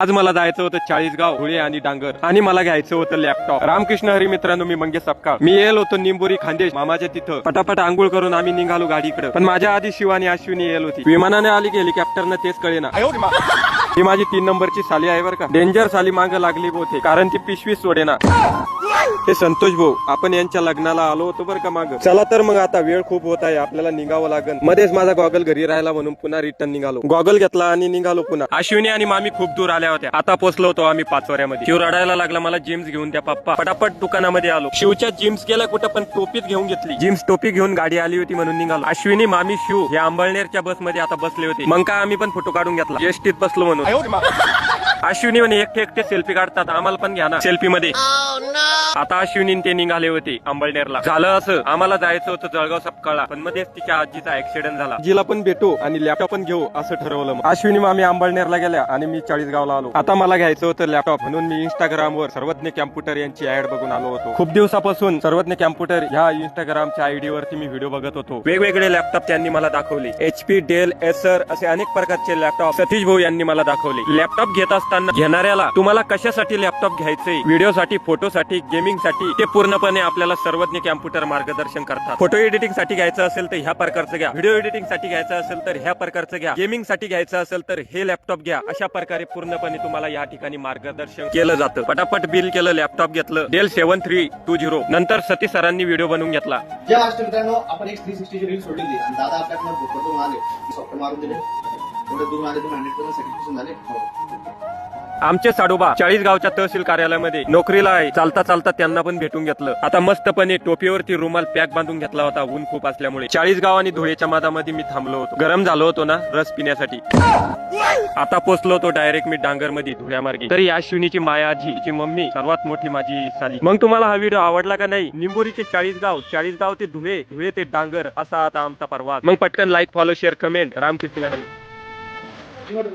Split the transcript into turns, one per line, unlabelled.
आज मला जायचं होतं चाळीसगाव हुळे आणि डांगर. आणि मला घ्यायचं होतं लॅपटॉप रामकृष्ण हरी मित्रांनो मी मंगेश सपकाळ. मी येल होतो निंबोरी खांदेश मामाच्या तिथं. पटापट आंघोळ करून आम्ही निघालो गाडीकडे. पण माझ्या आधी शिव आणि अश्विनी येल होती. विमानाने आली की हेलिकॉप्टरनं तेच कळेना. ही माझी तीन नंबरची साली आहे बरं का. डेंजर साली मागं लागली होते कारण ती पिशवी सोडेना. हे संतोष भाऊ आपण यांच्या लग्नाला आलो होतो बरं का माग. चला तर मग आता वेळ खूप होत आहे आपल्याला निघावं लागेल. मध्येच माझा गॉगल घरी राहिला म्हणून पुन्हा रिटर्न निघालो. गॉगल घेतला आणि निघालो पुन्हा. अश्विनी आणि मामी खूप दूर आल्या होत्या. आता पोहोचलो होतो आम्ही पाचवऱ्यामध्ये. शिव रडायला लागला मला जिम्स घेऊन द्या पप्पा. पटापट दुकानामध्ये आलो. शिवच्या जिम्स गेला कुठं पण टोपीच घेऊन घेतली. जिम्स टोपी घेऊन गाडी आली होती म्हणून निघालो. अश्विनी मामी शिव हे अंबळनेरच्या बसमध्ये आता बसले होते. मग काय आम्ही पण फोटो काढून घेतला. एसटीत बसलो म्हणून. अश्विनी म्हणे एकटे एकटे सेल्फी काढतात आम्हाला पण घ्या ना सेल्फी मध्ये. आता अश्विनी ते निघाले होते अंबळनेरला. झालं असं आम्हाला जायचं होतं जळगाव सपकाळला पण मध्येच तिच्या आजीचा ऍक्सिडेंट झाला. जिला पण भेटू आणि लॅपटॉप पण घेऊ असं ठरवलं मग. अश्विनी मामी अंबळनेरला गेल्या आणि मी चाळीसगावला आलो. आता मला घ्यायचं होतं लॅपटॉप म्हणून मी इंस्टाग्रामवर सर्वज्ञ कॅम्प्युटर यांची ऍड बघून आलो होतो. खूप दिवसापासून सर्वज्ञ कॅम्प्युटर ह्या इंस्टाग्रामच्या आयडी वरती मी व्हिडिओ बघत होतो. वेगवेगळे लॅपटॉप त्यांनी मला दाखवले. एचपी डेल एसर असे अनेक प्रकारचे लॅपटॉप सतीश भाऊ यांनी मला दाखवले. लॅपटॉप घेत असताना घेणाऱ्याला तुम्हाला कशासाठी लॅपटॉप घ्यायचे व्हिडिओसाठी फोटोसाठी गेमिंगसाठी? ते पूर्णपणे आपल्याला सर्वज्ञ कॅम्प्युटर मार्गदर्शन करतात. फोटो एडिटिंगसाठी घ्यायचं असेल तर ह्या प्रकारचं घ्या. व्हिडिओ एडिटिंगसाठी घ्यायचं असेल तर ह्या प्रकारचं घ्या. गेमिंगसाठी घ्यायचं असेल तर हे लॅपटॉप घ्या. अशा प्रकारे पूर्णपणे तुम्हाला या ठिकाणी मार्गदर्शन केलं जातं. पटापट बिल केलं लॅपटॉप घेतलं. Dell seven three two zero नंतर सतीश सरांनी व्हिडिओ बनवून घेतला.
मित्रांनो आपण एक थ्री सिक्स्टी रील सोडली दादा आपल्याकडनं मारून दिले. थोडे दूर आले तुम्ही हंड्रेड पर्सेंट सॅटिस्फॅक्शन झाले.
आमचे साडोबा चाळीस गावच्या तहसील कार्यालयामध्ये नोकरीला आहे. चालता चालता त्यांना पण भेटून घेतलं. आता मस्तपणे टोपीवरती रुमाल पॅक बांधून घेतला होता. ऊन खूप असल्यामुळे. चाळीस गाव आणि धुळेच्या मादामध्ये मी थांबलो होतो. गरम झालो होतो ना रस पिण्यासाठी. आता पोचलो होतो डायरेक्ट मी डांगरमध्ये धुळ्यामार्गे. तरी या शिवणीची माया जी मम्मी सर्वात मोठी माझी साली. मग तुम्हाला हा व्हिडिओ आवडला का नाही? निंबोरीचे चाळीस गाव चाळीस गाव ते धुळे धुळे ते डांगर असा आता आमचा प्रवास. मग पटकन like follow share comment Ramkrishna Hari.